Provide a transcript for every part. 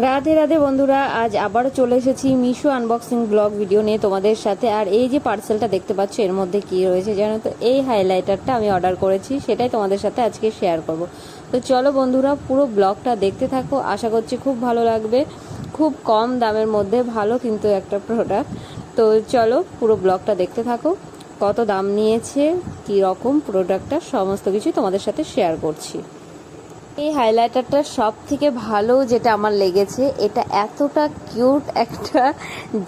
রাধে রাধে বন্ধুরা, আজ আবারও চলে এসেছি মিশো আনবক্সিং ব্লগ ভিডিও নিয়ে তোমাদের সাথে। আর এই যে পার্সেলটা দেখতে পাচ্ছ, এর মধ্যে কি রয়েছে জানো তো? এই হাইলাইটারটা আমি অর্ডার করেছি, সেটাই তোমাদের সাথে আজকে শেয়ার করব। তো চলো বন্ধুরা, পুরো ব্লগটা দেখতে থাকো, আশা করছি খুব ভালো লাগবে। খুব কম দামের মধ্যে, ভালো কিন্তু একটা প্রোডাক্ট তো চলো পুরো ব্লগটা দেখতে থাকো, কত দাম নিয়েছে কী রকম প্রোডাক্টটা সমস্ত কিছু তোমাদের সাথে শেয়ার করছি। এই হাইলাইটারটা সব থেকে ভালো যেটা আমার লেগেছে, এটা এতটা কিউট একটা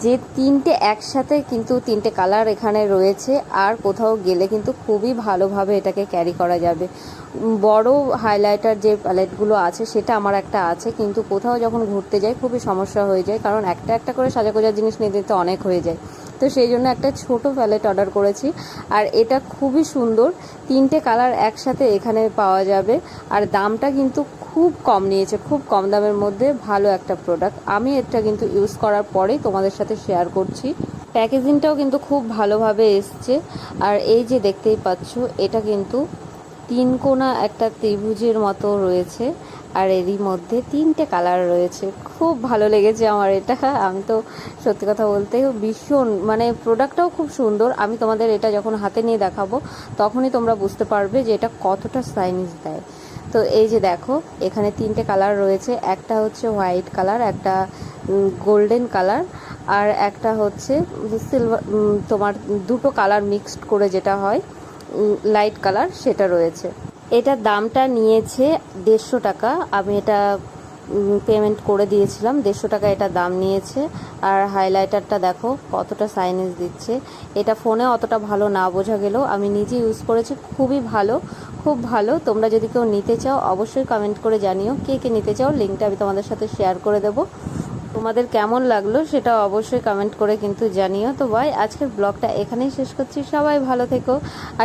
যে তিনটে একসাথে কিন্তু তিনটে কালার এখানে রয়েছে, আর কোথাও গেলে কিন্তু খুবই ভালোভাবে এটাকে ক্যারি করা যাবে। বড় হাইলাইটার যে প্যালেটগুলো আছে, সেটা আমার একটা আছে, কিন্তু কোথাও যখন ঘুরতে যাই খুবই সমস্যা হয়ে যায়, কারণ একটা একটা করে সাজাগোজার জিনিস নিতে নিতে অনেক হয়ে যায়। তো সেই জন্য একটা ছোট প্যালেট অর্ডার করেছি। আর এটা খুবই সুন্দর। তিনটে কালার একসাথে এখানে পাওয়া যাবে। আর দামটা কিন্তু খুব কম নিয়েছে, খুব কম দামের মধ্যে ভালো একটা প্রোডাক্ট আমি এটা কিন্তু ইউজ করার পরেই তোমাদের সাথে শেয়ার করছি। প্যাকেজিংটাও কিন্তু খুব ভালোভাবে এসছে। আর এই যে দেখতেই পাচ্ছ, এটা কিন্তু তিন কোনা একটা ত্রিভুজের মতো রয়েছে, আর এরই মধ্যে তিনটে কালার রয়েছে। খুব ভালো লেগেছে আমার এটা। আমি তো সত্যি কথা বলতে ভীষণ মানে প্রোডাক্টটাও খুব সুন্দর। আমি তোমাদের এটা যখন হাতে নিয়ে দেখাবো, তখনই তোমরা বুঝতে পারবে যে এটা কতটা সাইনিস দেয়। তো এই যে দেখো, এখানে তিনটে কালার রয়েছে। একটা হচ্ছে হোয়াইট কালার একটা গোল্ডেন কালার আর একটা হচ্ছে সিলভার তোমার দুটো কালার মিক্সড করে যেটা হয়। লাইট কালার সেটা রয়েছে। এটার দামটা নিয়েছে দেড়শো টাকা। আমি এটা পেমেন্ট করে দিয়েছিলাম। দেড়শো টাকা এটা দাম নিয়েছে। আর হাইলাইটারটা দেখো কতটা সাইনেস দিচ্ছে। এটা ফোনে অতটা ভালো না বোঝা গেলেও আমি নিজে ইউজ করেছি। খুবই ভালো, খুব ভালো। তোমরা যদি কেউ নিতে চাও অবশ্যই কমেন্ট করে জানিও কে কে নিতে চাও। লিঙ্কটা আমি তোমাদের সাথে শেয়ার করে দেবো। তোমাদের কেমন লাগল সেটা অবশ্যই কমেন্ট করে কিন্তু জানিও। তো ভাই আজকের ব্লগটা এখানেই শেষ করছি। সবাই ভালো থেকো। আর